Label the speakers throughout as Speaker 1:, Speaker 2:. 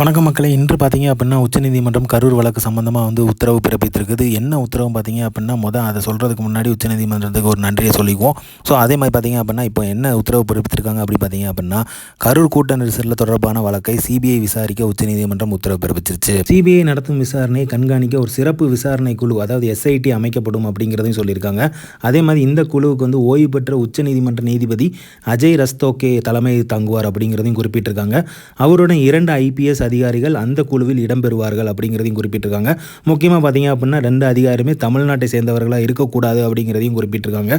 Speaker 1: வணக்கம் மக்களை. இன்று பார்த்தீங்க அப்படின்னா உச்சநீதிமன்றம் கரூர் வழக்கு சம்பந்தமாக வந்து உத்தரவு பிறப்பித்திருக்குது. என்ன உத்தரவு பார்த்தீங்க அப்படின்னா மொதல் அதை சொல்கிறதுக்கு முன்னாடி உச்சநீதிமன்றத்துக்கு ஒரு நன்றியை சொல்லிக்குவோம். ஸோ அதே மாதிரி பார்த்தீங்க அப்படின்னா இப்போ என்ன உத்தரவு பிறப்பித்திருக்காங்க அப்படி பார்த்தீங்க அப்படின்னா கரூர் கூட்ட நெரிசலில் தொடர்பான வழக்கை சிபிஐ விசாரிக்க உச்சநீதிமன்றம் உத்தரவு பிறப்பிச்சிருச்சு. சிபிஐ நடத்தும் விசாரணையை கண்காணிக்க ஒரு சிறப்பு விசாரணை குழு அதாவது எஸ்ஐடி அமைக்கப்படும் அப்படிங்கிறதையும் சொல்லியிருக்காங்க. அதே மாதிரி இந்த குழுவுக்கு வந்து ஓய்வு பெற்ற உச்சநீதிமன்ற நீதிபதி அஜய் ரஸ்தோகே தலைமை தங்குவார் அப்படிங்கிறதையும் குறிப்பிட்டிருக்காங்க. அவருடன் இரண்டு ஐபிஎஸ் அதிகாரிகள் அந்த குழுவில் இடம்பெறுவார்கள் அப்படிங்கிறதையும் குறிப்பிட்டிருக்காங்க. முக்கியமாக பார்த்தீங்க அப்படின்னா ரெண்டு அதிகாரியுமே தமிழ்நாட்டை சேர்ந்தவர்களாக இருக்கக்கூடாது அப்படிங்கிறதையும் குறிப்பிட்டிருக்காங்க.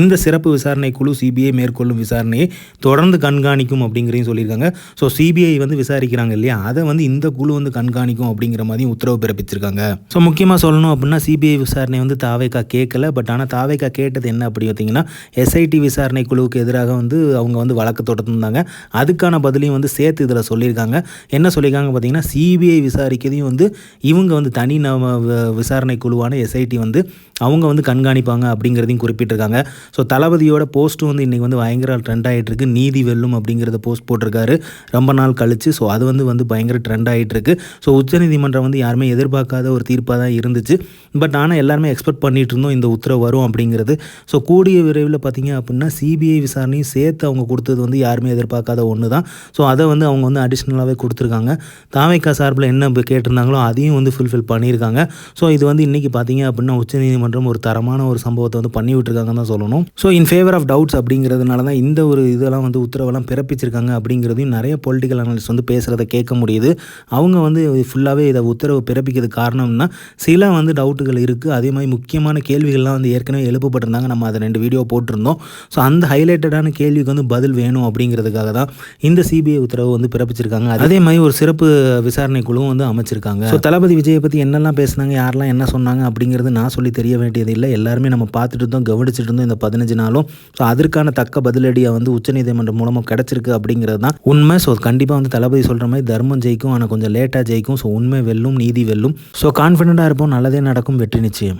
Speaker 1: இந்த சிறப்பு விசாரணை குழு சிபிஐ மேற்கொள்ளும் விசாரணையை தொடர்ந்து கண்காணிக்கும் அப்படிங்கிறதையும் சொல்லியிருக்காங்க. ஸோ சிபிஐ வந்து விசாரிக்கிறாங்க இல்லையா? அதை வந்து இந்த குழு வந்து கண்காணிக்கும் அப்படிங்கிற மாதிரியும் உத்தரவு பிறப்பிச்சிருக்காங்க. ஸோ முக்கியமாக சொல்லணும் அப்படின்னா சிபிஐ விசாரணை வந்து தாவேக்கா கேட்கல. பட் ஆனால் தாவேக்கா கேட்டது என்ன அப்படி பார்த்தீங்கன்னா எஸ்ஐடி விசாரணை குழுவுக்கு எதிராக வந்து அவங்க வந்து வழக்கு தொடர்ந்துருந்தாங்க அதுக்கான பதிலையும் வந்து சேர்த்து இதில் சொல்லியிருக்காங்க. என்ன சொல்லியிருக்காங்க பார்த்தீங்கன்னா சிபிஐ விசாரிக்கிறதையும் வந்து இவங்க வந்து தனி நவ விசாரணை குழுவான எஸ்ஐடி வந்து அவங்க வந்து கண்காணிப்பாங்க அப்படிங்கிறதையும் குறிப்பிட்டிருக்காங்க. ஸோ தளபதியோட போஸ்ட்டும் வந்து இன்றைக்கி வந்து பயங்கர ட்ரெண்ட் ஆகிட்டுருக்கு நீதி வெல்லும் அப்படிங்கிறத போஸ்ட் போட்டிருக்காரு. ரொம்ப நாள் கழிச்சு. ஸோ அது வந்து வந்து பயங்கர ட்ரெண்ட் ஆகிட்டுருக்கு ஸோ உச்சநீதிமன்றம் வந்து யாருமே எதிர்பார்க்காத ஒரு தீர்ப்பாக தான் இருந்துச்சு. பட் ஆனால் எல்லாருமே எக்ஸ்பெக்ட் பண்ணிட்டு இருந்தோம் இந்த உத்தரவு வரும் அப்படிங்கிறது. ஸோ கூடிய விரைவில் பார்த்திங்க அப்படின்னா சிபிஐ விசாரணையும் சேர்த்து அவங்க கொடுத்தது வந்து யாருமே எதிர்பார்க்காத ஒன்று தான் ஸோ அதை வந்து அவங்க வந்து அடிஷ்னலாகவே கொடுத்துருக்காங்க. தாமைக்கா சார்பில் என்ன இப்போ கேட்டிருந்தாங்களோ அதையும் வந்து ஃபுல்ஃபில் பண்ணியிருக்காங்க. ஸோ இது வந்து இன்றைக்கி பார்த்தீங்க அப்படின்னா உச்சநீதிமன்றம் ஒரு தரமான ஒரு சம்பவத்தை வந்து பண்ணி விட்டுருக்காங்கன்னு தான் சொல்லணும். So in favour of doubts அப்படிங்கிறதுனால தான் இந்த ஒரு இதெல்லாம் வந்து உத்தரவெல்லாம் பிறப்பிச்சிருக்காங்க அப்படிங்கிறதையும் நிறைய பொலிட்டிக்கல் அனலிஸ்ட் வந்து பேசுகிறத கேட்க முடியுது. அவங்க வந்து ஃபுல்லாகவே இதை உத்தரவு பிறப்பிக்கிறது காரணம்னா சில வந்து டவுட்டுகள் இருக்குது அதே மாதிரி முக்கியமான கேள்விகள்லாம் வந்து ஏற்கனவே எழுப்பப்பட்டிருந்தாங்க. நம்ம அதை ரெண்டு வீடியோ போட்டிருந்தோம். ஸோ அந்த ஹைலைட்டடான கேள்விக்கு வந்து பதில் வேணும் அப்படிங்கிறதுக்காக தான் இந்த சிபிஐ உத்தரவு வந்து பிறப்பிச்சிருக்காங்க. அதே மாதிரி ஒரு சிறப்பு விசாரணை குழுவும் வந்து அமைச்சிருக்காங்க. ஸோ தளபதி விஜயை பற்றி என்னெல்லாம் பேசுனாங்க யாரெல்லாம் என்ன சொன்னாங்க அப்படிங்கிறது நான் சொல்லி தெரிய வேண்டியது இல்லை. எல்லாருமே நம்ம பார்த்துட்டு இருந்தோம் கவனிச்சுட்டு இருந்தோம் இந்த பதினஞ்சு நாளும். ஸோ அதற்கான தக்க பதிலடியாக வந்து உச்சநீதிமன்றம் மூலமாக கிடச்சிருக்கு அப்படிங்கிறது தான் உண்மை. ஸோ கண்டிப்பாக வந்து தளபதி சொல்கிற மாதிரி தர்மம் ஜெயிக்கும் ஆனால் கொஞ்சம் லேட்டாக ஜெயிக்கும். ஸோ உண்மை வெல்லும் நீதி வெல்லும். ஸோ கான்ஃபிடண்ட்டாக இருப்போம் நல்லதே நடக்கும் வெற்றி நிச்சயம்.